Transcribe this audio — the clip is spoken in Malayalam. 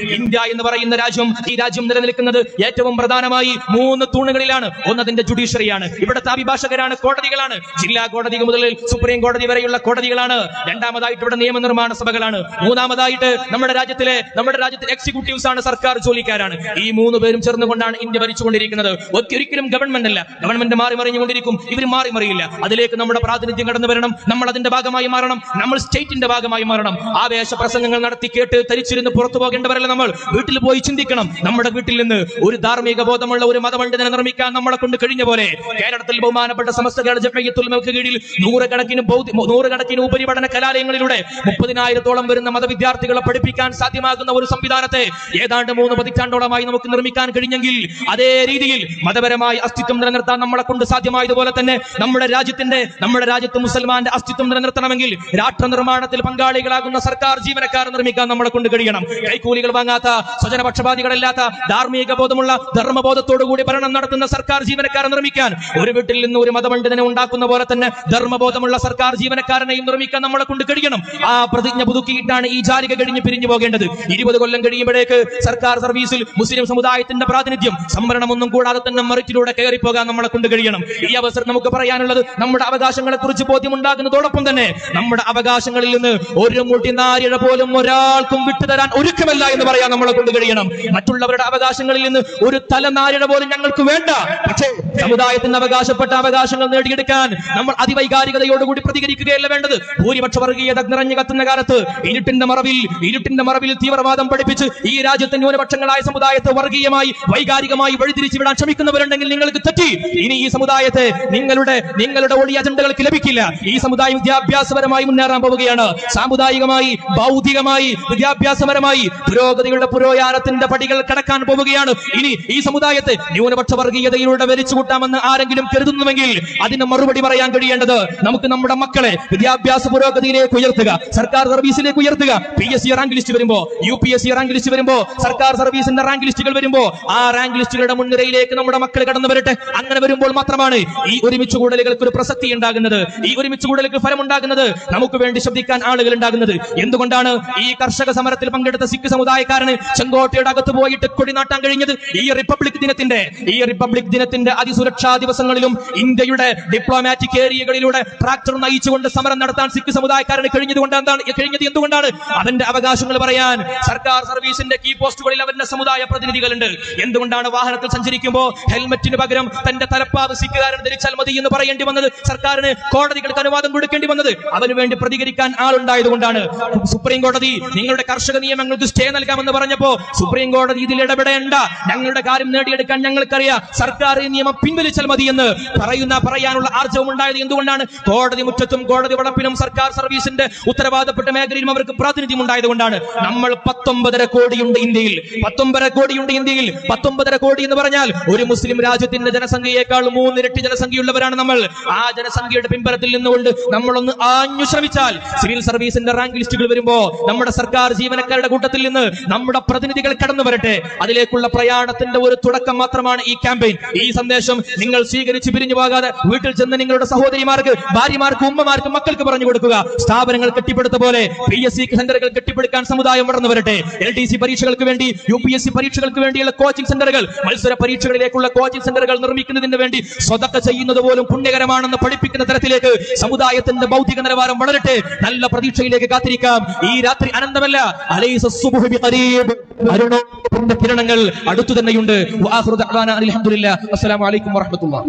ഇന്ത്യ എന്ന് പറയുന്ന രാജ്യം ഈ രാജ്യം നിലനിൽക്കുന്നത് ഏറ്റവും പ്രധാനമായി മൂന്ന് തൂണുകളിലാണ്. ഒന്നതിന്റെ ജുഡീഷ്യറിയാണ്. ഇവിടുത്തെ അഭിഭാഷകരാണ് കോടതികളാണ്. ജില്ലാ കോടതി മുതൽ സുപ്രീം കോടതി വരെയുള്ള കോടതികളാണ്. രണ്ടാമതായിട്ട് ഇവിടെ നിയമനിർമ്മാണ സഭകളാണ്. മൂന്നാമതായിട്ട് നമ്മുടെ രാജ്യത്തിലെ നമ്മുടെ രാജ്യത്തിലെ എക്സിക്യൂട്ടീവ്സ് ആണ് സർക്കാർ ജോലിക്കാരാണ്. ഈ മൂന്ന് പേരും ചേർന്നുകൊണ്ടാണ് ഇന്ത്യ ഭരിച്ചുകൊണ്ടിരിക്കുന്നത്. ഒരിക്കലും ഗവൺമെന്റ് അല്ല. ഗവൺമെന്റ് മാറി മറിഞ്ഞുകൊണ്ടിരിക്കും. ഇവർ മാറി മറിയില്ല. അതിലേക്ക് നമ്മുടെ പ്രാതിനിധ്യം കടന്നു വരണം. നമ്മൾ അതിന്റെ ഭാഗമായി മാറണം. നമ്മൾ സ്റ്റേറ്റിന്റെ ഭാഗമായി മാറണം. ആവേശ പ്രസംഗങ്ങൾ നടത്തി കേട്ട് തരിച്ചിരുന്ന് പുറത്തു പോകേണ്ടവരല്ല നമ്മൾ വീട്ടിൽ പോയി ചിന്തിക്കണം. നമ്മുടെ വീട്ടിൽ നിന്ന് ഒരു ധാർമ്മിക ബോധമുള്ള ഒരു മതമണ്ഡലം നിർമ്മിക്കാൻ നമ്മളെ കൊണ്ട് കഴിഞ്ഞ പോലെ കേരളത്തിൽ ബഹുമാനപ്പെട്ട സമസ്ത കേരള ജമയത്തുൽമക്ക് കീഴിൽ നൂറുകണക്കിന് ബൗദ്ധ നൂറുകണക്കിന് ഉപരിപഠന കലാലയങ്ങളിലൂടെ മുപ്പതിനായിരത്തോളം വരുന്ന മതവിദ്യാർത്ഥികളെ പഠിപ്പിക്കാൻ സാധ്യമാകുന്ന ഒരു സംവിധാനത്തെ ഏതാണ്ട് മൂന്ന് പതിറ്റാണ്ടോളമായി നമുക്ക് നിർമ്മിക്കാൻ കഴിഞ്ഞെങ്കിൽ അതേ രീതിയിൽ മതപരമായ അസ്തിത്വം നിലനിർത്താൻ നമ്മളെ കൊണ്ട് സാധ്യമായതുപോലെ തന്നെ നമ്മുടെ രാജ്യത്തിന്റെ നമ്മുടെ രാജ്യത്ത് മുസൽമാന്റെ അസ്തിത്വം നിലനിർത്തണമെങ്കിൽ രാഷ്ട്ര നിർമ്മാണത്തിൽ പങ്കാളികളാകുന്ന സർക്കാർ ജീവനക്കാർ നിർമ്മിക്കാൻ നമ്മളെ കൊണ്ട് കഴിയണം. കൈക്കൂലികൾ വാങ്ങാത്ത സ്വജനപക്ഷപാതികളല്ലാത്ത ധാർമ്മിക ബോധമുള്ള ധർമ്മബോധത്തോടുകൂടി ഭരണം നടത്തുന്ന സർക്കാർ ജീവനക്കാരെ നിർമ്മിക്കാൻ ഒരു വീട്ടിൽ നിന്ന് ഒരു മതപണ്ഡിതനെ ഉണ്ടാക്കുന്ന പോലെ തന്നെ ധർമ്മബോധമുള്ള സർക്കാർ ജീവനക്കാരനെയും നിർമ്മിക്കാൻ നമ്മളെ കൊണ്ട് കഴിയണം. ആ പ്രതിജ്ഞ പുതുക്കിയിട്ടാണ് ഈ ജാലിക കഴിഞ്ഞ് പിരിഞ്ഞു പോകേണ്ടത്. ഇരുപത് കൊല്ലം കഴിയുമ്പോഴേക്ക് സർക്കാർ സർവീസിൽ മുസ്ലിം സമുദായത്തിന്റെ പ്രാതിനിധ്യം സംവരണമൊന്നും കൂടാതെ തന്നെ മറിച്ചിലൂടെ കയറി പോകാൻ നമ്മളെ കൊണ്ട് കഴിയണം. ഈ അവസരം നമുക്ക് പറയാനുള്ളത് നമ്മുടെ അവകാശങ്ങളെ കുറിച്ച് ബോധ്യമുണ്ടാകുന്നതോടൊപ്പം തന്നെ നമ്മുടെ അവകാശങ്ങളിൽ നിന്ന് ഒരു മുട്ടി നാരിഴ പോലും ഒരാൾക്കും വിട്ടുതരാൻ ഒരുക്കമല്ല എന്ന് പറയാൻ നമ്മളെ കൊണ്ട് കഴിയണം. മറ്റുള്ളവരുടെ അവകാശങ്ങളിൽ നിന്ന് ഒരു തലനാരിട പോലും ഞങ്ങൾക്ക് വേണ്ട. പക്ഷേ സമുദായത്തിന് അവകാശപ്പെട്ട അവകാശങ്ങൾ നേടിയെടുക്കാൻ നമ്മൾ അതിവൈകാരികതയോടുകൂടി പ്രതികരിക്കുകയല്ല വേണ്ടത്. ഭൂരിപക്ഷ വർഗീയത നിറഞ്ഞു കത്തുന്ന കാലത്ത് ഇരുട്ടിന്റെ മറവിൽ ഇരുട്ടിന്റെ മറവിൽ തീവ്രവാദം പഠിപ്പിച്ച് ഈ രാജ്യത്തെ ന്യൂനപക്ഷങ്ങളായ സമുദായത്തെ വർഗീയമായി വൈകാരികമായി വഴിതിരിച്ചു വിടാൻ ശ്രമിക്കുന്നവരുണ്ടെങ്കിൽ നിങ്ങൾക്ക് തെറ്റി. ഇനി ഈ സമുദായത്തെ നിങ്ങളുടെ നിങ്ങളുടെ ഒളി അജണ്ടകൾക്ക് ലഭിക്കില്ല. ഈ സമുദായം വിദ്യാഭ്യാസപരമായി മുന്നേറാൻ പോവുകയാണ്. സാമുദായികമായി ഭൗതികമായി വിദ്യാഭ്യാസപരമായി പുരോഗതിയുടെ പുരോയാനത്തിന്റെ പടികൾ കടക്കാൻ പോവുകയാണ്. ഇനി ഈ സമുദായത്തെ ന്യൂനപക്ഷ വർഗീയതയിലൂടെ വലിച്ചു കൂട്ടാമെന്ന് ആരെങ്കിലും കരുതുന്നുവെങ്കിൽ അതിന് മറുപടി പറയാൻ കഴിയേണ്ടത് നമുക്ക് നമ്മുടെ മക്കളെ വിദ്യാഭ്യാസ പുരോഗതിയിലേക്ക് ഉയർത്തുക സർക്കാർ സർവീസിലേക്ക് ഉയർത്തുക. P S C rank list വരുമ്പോ U P S C rank list വരുമ്പോ സർക്കാർ സർവീസിന്റെ റാങ്ക് ലിസ്റ്റുകൾ വരുമ്പോ ആ റാങ്ക് ലിസ്റ്റുകളുടെ മുൻനിരയിലേക്ക് നമ്മുടെ മക്കൾ കടന്നു വരട്ടെ. അങ്ങനെ വരുമ്പോൾ മാത്രമാണ് ഈ ഒരുമിച്ച് കൂടലുകൾക്ക് ഒരു പ്രസക്തി ഉണ്ടാകുന്നത്. ഈ ഒരുമിച്ച് കൂടലുകൾക്ക് ഫലമുണ്ടാകുന്നത് നമുക്ക് വേണ്ടി ശ്രദ്ധിക്കാൻ ആളുകൾ ഉണ്ടാകുന്നത്. എന്തുകൊണ്ടാണ് ഈ കർഷക സമരത്തിൽ പങ്കെടുത്ത സിഖ് സമുദായക്കാരന് ചെങ്കോട്ടയുടെ അകത്ത് പോയിട്ട് കൊടി നാട്ടാൻ കഴിഞ്ഞത് ഈ റിപ്പബ്ലിക് ദിനത്തിന്റെ ഈ റിപ്പബ്ലിക് ദിനത്തിന്റെ അതിസുരക്ഷാ ദിവസങ്ങളിലും ഇന്ത്യയുടെ ഡിപ്ലോമാറ്റിക് ഏരിയകളിലൂടെ ട്രാക്ടർ നയിച്ചുകൊണ്ട് സമരം നടത്താൻ സിഖ് സമുദായക്കാരന് കഴിഞ്ഞത് കൊണ്ട് എന്താണ് കഴിഞ്ഞത് എന്തുകൊണ്ടാണ്? അവന്റെ അവകാശങ്ങൾ പറയാൻ സർക്കാർ സർവീസിന്റെ കീ പോസ്റ്റുകളിൽ അവന്റെ സമുദായ പ്രതിനിധികളുണ്ട്. എന്തുകൊണ്ടാണ് വാഹനത്തിൽ സഞ്ചരിക്കുമ്പോൾ ഹെൽമറ്റിന് പകരം തന്റെ തലപ്പാവ് സിഖുകാരൻ ധരിച്ചാൽ മതി എന്ന് പറയേണ്ടി വന്നത്? സർക്കാരിന് കോടതികൾക്ക് അനുവാദം കൊടുക്കേണ്ടി വന്നത്? അവന് വേണ്ടി പ്രതികരിക്കാൻ ആളുണ്ടായതുകൊണ്ടാണ്. സുപ്രീം കോടതി നിങ്ങളുടെ കർഷക നിയമങ്ങൾക്ക് സ്റ്റേ നൽകാമെന്ന് പറഞ്ഞപ്പോ സുപ്രീം കോടതി ഇതിൽ ഇടപെടേണ്ട. ഞങ്ങളുടെ കാര്യം നേടിയെടുക്കാൻ ഞങ്ങൾക്കറിയാം. സർക്കാർ നിയമം പിൻവലിച്ചാൽ മതി എന്ന് പറയുന്ന പറയാനുള്ള ആർജവം ഉണ്ടായത് എന്തുകൊണ്ടാണ്? കോടതി മുറ്റത്തും കോടതി വളപ്പിനും സർക്കാർ സർവീസിന്റെ ഉത്തരവാദപ്പെട്ട മേഖലയിലും അവർക്ക് പ്രാതിനിധ്യം ഉണ്ടായതുകൊണ്ടാണ് നമ്മൾ പത്തൊമ്പതര കോടിയുണ്ട് ഇന്ത്യയിൽ. പത്തൊമ്പതര കോടിയുണ്ട് ഇന്ത്യയിൽ. പത്തൊമ്പതര കോടി എന്ന് പറഞ്ഞാൽ ഒരു മുസ്ലിം രാജ്യത്തിന്റെ ജനസംഖ്യയേക്കാൾ മൂന്നിരട്ടി ജനസംഖ്യയുള്ളവരാണ് നമ്മൾ. ആ ജനസംഖ്യയുടെ പിൻബലത്തിൽ നിന്നുകൊണ്ട് നമ്മളൊന്ന് ആഞ്ഞു ശ്രമിച്ചാൽ സിവിൽ സർവീസിന്റെ റാങ്ക് ലിസ്റ്റുകൾ വരുമ്പോ നമ്മുടെ സർക്കാർ ജീവനക്കാരുടെ കൂട്ടത്തിൽ നിന്ന് നമ്മുടെ പ്രതിനിധികൾ കടന്നു വരട്ടെ. അതിലേക്കുള്ള പ്രയാണത്തിന്റെ ഒരു തുടക്കം മാത്രമാണ് ഈ ക്യാമ്പയിൻ. ഈ സന്ദേശം നിങ്ങൾ സ്വീകരിച്ച് പിരിഞ്ഞു പോകാതെ വീട്ടിൽ ചെന്ന് നിങ്ങളുടെ സഹോദരിമാർക്ക് ഭാര്യമാർക്ക് ഉമ്മമാർക്ക് മക്കൾക്ക് പറഞ്ഞു കൊടുക്കുക. സ്ഥാപനങ്ങൾ കെട്ടിപ്പടുത്ത പോലെ പി എസ് സി സെന്ററുകൾ കെട്ടിപ്പടുക്കാൻ സമുദായം വളർന്നു വരട്ടെ. എൽ ഡി സി പരീക്ഷകൾക്ക് വേണ്ടി യു പി എസ് സി പരീക്ഷകൾക്ക് വേണ്ടിയുള്ള കോച്ചിംഗ് സെന്ററുകൾ മത്സര പരീക്ഷകളിലേക്കുള്ള കോച്ചിംഗ് സെന്ററുകൾ നിർമ്മിക്കുന്നതിന് വേണ്ടി സ്വതക്ക ചെയ്യുന്നത് പോലും പുണ്യകരമാണെന്ന് പഠിപ്പിക്കുന്ന തരത്തിലേക്ക് സമുദായത്തിന്റെ ഭൗതിക നിലവാരം വളരട്ടെ. നല്ല പ്രതീക്ഷയിലേക്ക് കാത്തിരിക്കാം. ഈ രാത്രി അനന്തമല്ല. അലൈസ സുബ്ഹു ബിഖരീബ്. അരുണോത്തിന്റെ കിരണങ്ങൾ അടുത്തു തന്നെയുണ്ട്. അസ്സലാമു അലൈക്കും വറഹ്മത്തുള്ളാഹി.